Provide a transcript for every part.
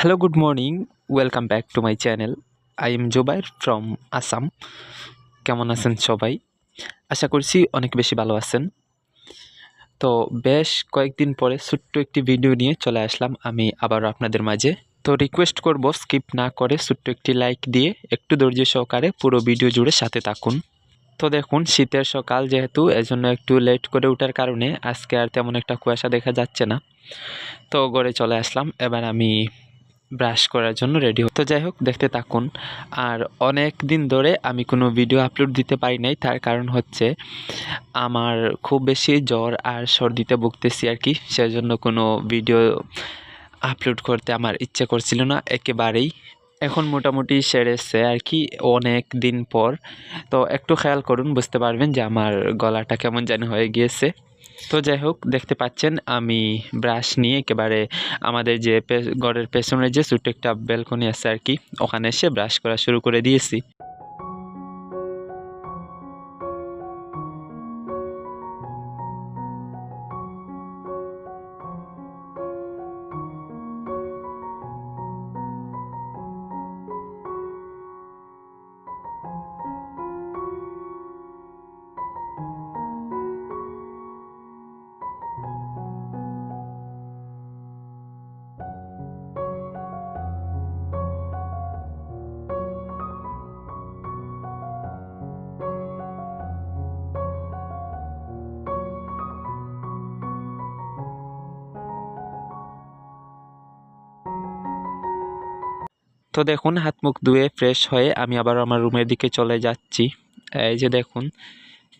Hello good morning welcome back to my channel I am Zobair from Assam কেমন আছেন সবাই? আশা করছি অনেক বেশি ভালো আছেন। তো বেশ কয়েকদিন পরে ছোট্ট একটি ভিডিও নিয়ে চলে আসলাম আমি আবারও আপনাদের মাঝে। তো রিকোয়েস্ট করব স্কিপ না করে ছোট্ট একটি লাইক দিয়ে একটু ধৈর্য সহকারে পুরো ভিডিও জুড়ে সাথে থাকুন। তো দেখুন, শীতের সকাল যেহেতু, এজন্য একটু লেট করে ওঠার কারণে আজকে আর তেমন একটা কুয়াশা দেখা যাচ্ছে না। তো গড়ে চলে আসলাম। এবার আমি ব্রাশ করার জন্য রেডি তো যাই হোক, দেখতে থাকুন। আর অনেক দিন ধরে আমি কোনো ভিডিও আপলোড দিতে পারি নাই, তার কারণ হচ্ছে আমার খুব বেশি জ্বর আর সর্দিতে ভুগতেছি আর কি, সেজন্য কোনো ভিডিও আপলোড করতে আমার ইচ্ছে করছিল না, একেবারেই এখন মোটামুটি সেরেছে আর কি অনেক দিন পর। তো একটু খেয়াল করুন, বুঝতে পারবেন যে আমার গলাটা কেমন যেন হয়ে গিয়েছে। তো যাই হোক, দেখতে পাচ্ছেন আমি ব্রাশ নিয়ে একেবারে আমাদের যে ঘরের পেছনে যে ছোট্ট একটা ব্যালকনি আছে আর কি, ওখানে এসে ব্রাশ করা শুরু করে দিয়েছি। তো দেখুন, হাত মুখ ধুয়ে ফ্রেশ হয়ে আমি আবার আমার রুমের দিকে চলে যাচ্ছি। এই যে দেখুন,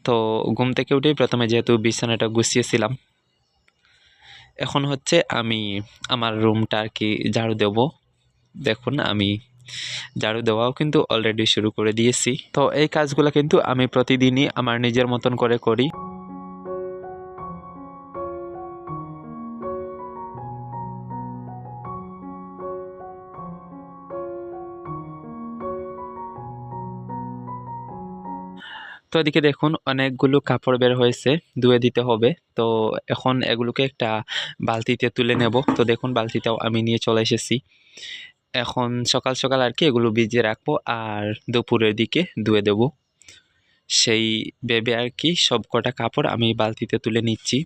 তো ঘুম থেকে উঠেই প্রথমে যেহেতু বিছানাটা গুছিয়েছিলাম, এখন হচ্ছে আমি আমার রুমটা আর কি ঝাড়ু দেব। দেখুন, আমি ঝাড়ু দেওয়াও কিন্তু অলরেডি শুরু করে দিয়েছি। তো এই কাজগুলো কিন্তু আমি প্রতিদিনই আমার নিজের মতন করে করি। তো এদিকে দেখুন, অনেকগুলো কাপড় বের হয়েছে, ধুয়ে দিতে হবে। তো এখন এগুলোকে একটা বালতিতে তুলে নেব। তো দেখুন, বালতিটাও আমি নিয়ে চলে এসেছি। এখন সকাল সকাল আর কি এগুলো ভিজিয়ে রাখব আর দুপুরের দিকে ধুয়ে দেব। সেই ভেবে আর কি সব কটা কাপড় আমি বালতিতে তুলে নিচ্ছি।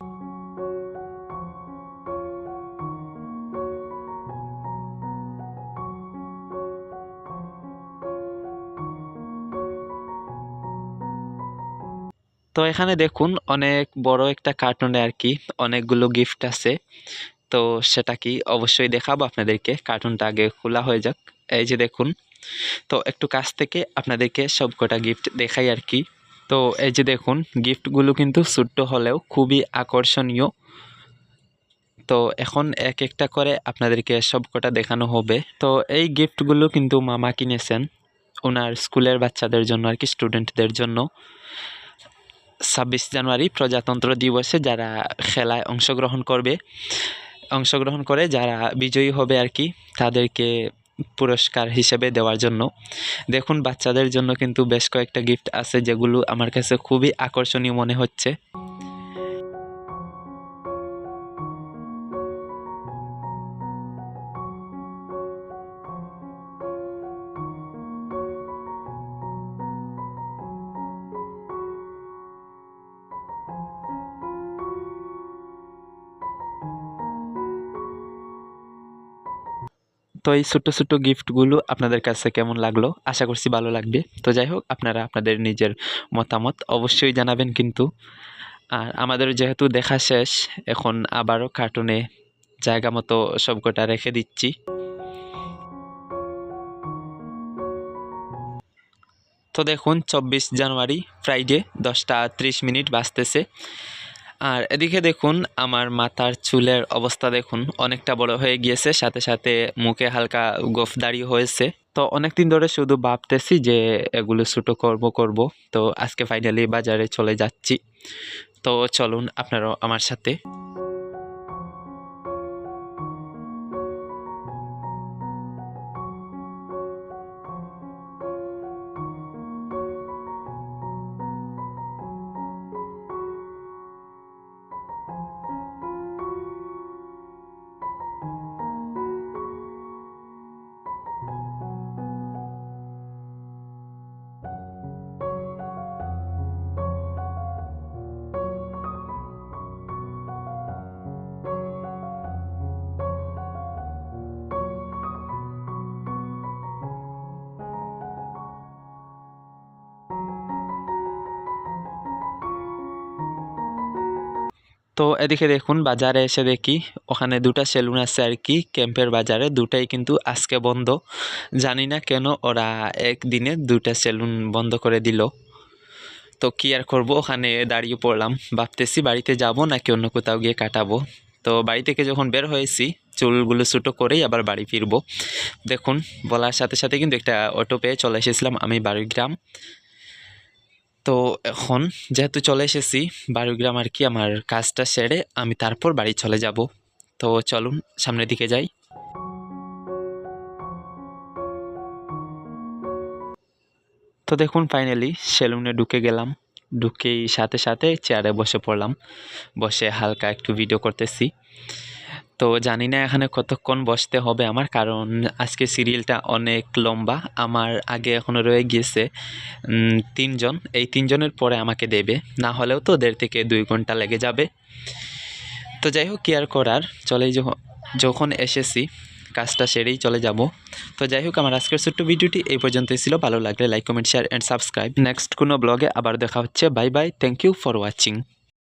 তো এখানে দেখুন অনেক বড় একটা কার্টুনে আর কি অনেকগুলো গিফট আছে। তো সেটা কি অবশ্যই দেখাবো আপনাদেরকে। কার্টুনটা আগে খোলা হয়ে যাক। এই যে দেখুন, তো একটু কাছ থেকে আপনাদেরকে সব কটা গিফট দেখাই আর কি। তো এই যে দেখুন গিফটগুলো কিন্তু ছোট্ট হলেও খুবই আকর্ষণীয়। তো এখন এক একটা করে আপনাদেরকে সব কটা দেখানো হবে। তো এই গিফটগুলো কিন্তু মামা কিনেছেন। ওনার স্কুলের বাচ্চাদের জন্য আর কি স্টুডেন্টদের জন্য। ছাব্বিশ জানুয়ারি প্রজাতন্ত্র দিবসে যারা খেলায় অংশগ্রহণ করবে অংশগ্রহণ করে যারা বিজয়ী হবে আর কি, তাদেরকে পুরস্কার হিসেবে দেওয়ার জন্য। দেখুন, বাচ্চাদের জন্য কিন্তু বেশ কয়েকটা গিফট আছে, যেগুলো আমার কাছে খুবই আকর্ষণীয় মনে হচ্ছে। তো এই ছোট্ট ছোট্ট গিফটগুলো আপনাদের কাছে কেমন লাগল? আশা করছি ভালো লাগবে। তো যাই হোক, আপনারা আপনাদের নিজের মতামত অবশ্যই জানাবেন কিন্তু। আর আমাদের যেহেতু দেখা শেষ, এখন আবারও কার্টুনে জায়গা মতো সবকটা রেখে দিচ্ছি। তো দেখুন, চব্বিশ জানুয়ারি ফ্রাইডে দশটা ত্রিশ মিনিট বাজতেছে। আর এদিকে দেখুন, আমার মাথার চুলের অবস্থা দেখুন, অনেকটা বড় হয়ে গিয়েছে, সাথে সাথে মুখে হালকা গোফ দাঁড়িয়ে হয়েছে। তো অনেক দিন ধরে শুধু ভাবতেছি যে এগুলো ছোটো করব করব। তো আজকে ফাইনালি বাজারে চলে যাচ্ছি। তো চলুন, আপনারাও আমার সাথে তো এদিকে দেখুন, বাজারে এসে দেখি, ওখানে দুটা সেলুন আছে আর কি, ক্যাম্পের বাজারে, দুটাই কিন্তু আজকে বন্ধ। জানি না কেন ওরা একদিনে দুটা সেলুন বন্ধ করে দিল। তো কি আর করব, ওখানে দাঁড়িয়ে পড়লাম। ভাবতেছি বাড়িতে যাব নাকি অন্য কোথাও গিয়ে কাটাবো। তো বাড়ি থেকে যখন বের হয়েছি, চুলগুলো ছোটো করেই আবার বাড়ি ফিরবো। দেখুন, বলার সাথে সাথে কিন্তু একটা অটো পেয়ে চলে এসেছিলাম আমি বারুগ্রাম তো এখন যেহেতু চলে এসেছি বারুগ্রাম আর কি আমার কাজটা সেরে আমি তারপর বাড়ি চলে যাব। তো চলুন, সামনের দিকে যাই। তো দেখুন ফাইনালি সেলুনে ঢুকে গেলাম। ঢুকেই সাথে সাথে চেয়ারে বসে পড়লাম। বসে হালকা একটু ভিডিও করতেছি। তো জানি না এখানে কতক্ষণ বসতে হবে আমার, কারণ আজকে সিরিয়ালটা অনেক লম্বা। আমার আগে এখনও রয়ে গিয়েছে তিনজন। এই তিনজনের পরে আমাকে দেবে। না হলেও তো দেড় থেকে দুই ঘণ্টা লেগে যাবে। তো যাই হোক কেয়ার করার? চলে যখন যখন এসেছি, কাজটা সেরেই চলে যাব। তো যাই হোক, আমার আজকের ছোট্ট ভিডিওটি এই পর্যন্তই ছিল। ভালো লাগলে like comment share and subscribe next কোনো ব্লগে আবার দেখা হচ্ছে। Bye bye thank you for watching